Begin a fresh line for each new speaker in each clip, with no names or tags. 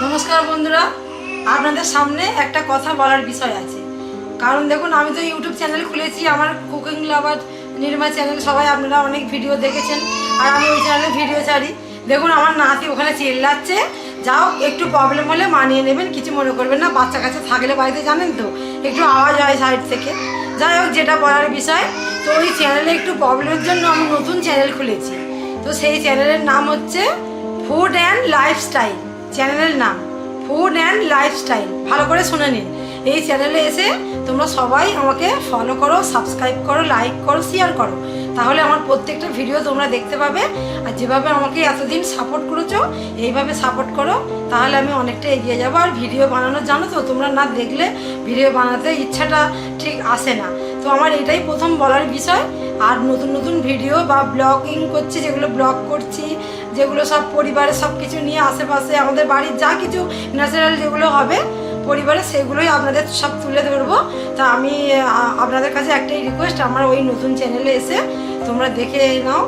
নমস্কার বন্ধুরা, আপনাদের সামনে একটা কথা বলার বিষয় আছে। কারণ দেখুন, আমি তো ইউটিউব চ্যানেল খুলেছি, আমার কুকিং লাভার নির্মা চ্যানেল সবাই আপনারা অনেক ভিডিও দেখেছেন, আর আমি ওই চ্যানেলে ভিডিও ছাড়ি। দেখুন, আমার নাতি ওখানে চিল্লাচ্ছে, যাও, একটু প্রবলেম হলে মানিয়ে নেবেন, কিছু মনে করবেন না, বাচ্চা কাছে থাকলে বাড়িতে, জানেন তো, একটু আওয়াজ হয় সাইড থেকে। যাই হোক, যেটা বলার বিষয়, তো ওই চ্যানেলে একটু প্রবলেমের জন্য আমি নতুন চ্যানেল খুলেছি। তো সেই চ্যানেলের নাম হচ্ছে ফুড অ্যান্ড লাইফস্টাইল চ্যানেলের নাম ফুড অ্যান্ড লাইফস্টাইল ভালো করে শুনে নিন। এই চ্যানেলে এসে তোমরা সবাই আমাকে ফলো করো সাবস্ক্রাইব করো লাইক করো শেয়ার করো। তাহলে আমার প্রত্যেকটা ভিডিও তোমরা দেখতে পাবে। আর যেভাবে আমাকে এতদিন সাপোর্ট করেছ, এইভাবে সাপোর্ট করো। তাহলে আমি অনেকটা এগিয়ে যাব। আর ভিডিও বানানো জানো তো, তোমরা না দেখলে ভিডিও বানাতে ইচ্ছাটা ঠিক আসে না। তো আমার এটাই প্রথম বলার বিষয়। আর নতুন নতুন ভিডিও বা ব্লগিং করছি, যেগুলো ব্লগ করছি যেগুলো সব পরিবারের সব কিছু নিয়ে আশেপাশে আমাদের বাড়ির যা কিছু ন্যাচারাল যেগুলো হবে পরিবারে সেগুলোই আপনাদের সব তুলে ধরবো। তা আমি আপনাদের কাছে একটাই রিকোয়েস্ট আমার ওই নতুন চ্যানেলে এসে তোমরা দেখে নাও।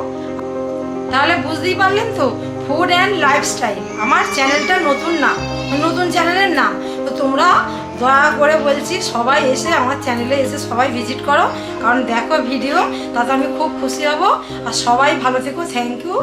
তাহলে বুঝতেই পারলেন তো ফুড অ্যান্ড লাইফস্টাইল আমার চ্যানেলটা নতুন না, নতুন চ্যানেলের নাম। তো তোমরা দয়া করে বলছি, সবাই এসে আমার চ্যানেলে এসে সবাই ভিজিট করো, কারণ দেখো ভিডিও তাতে আমি খুব খুশি হব। আর সবাই ভালো থেকো থ্যাংক ইউ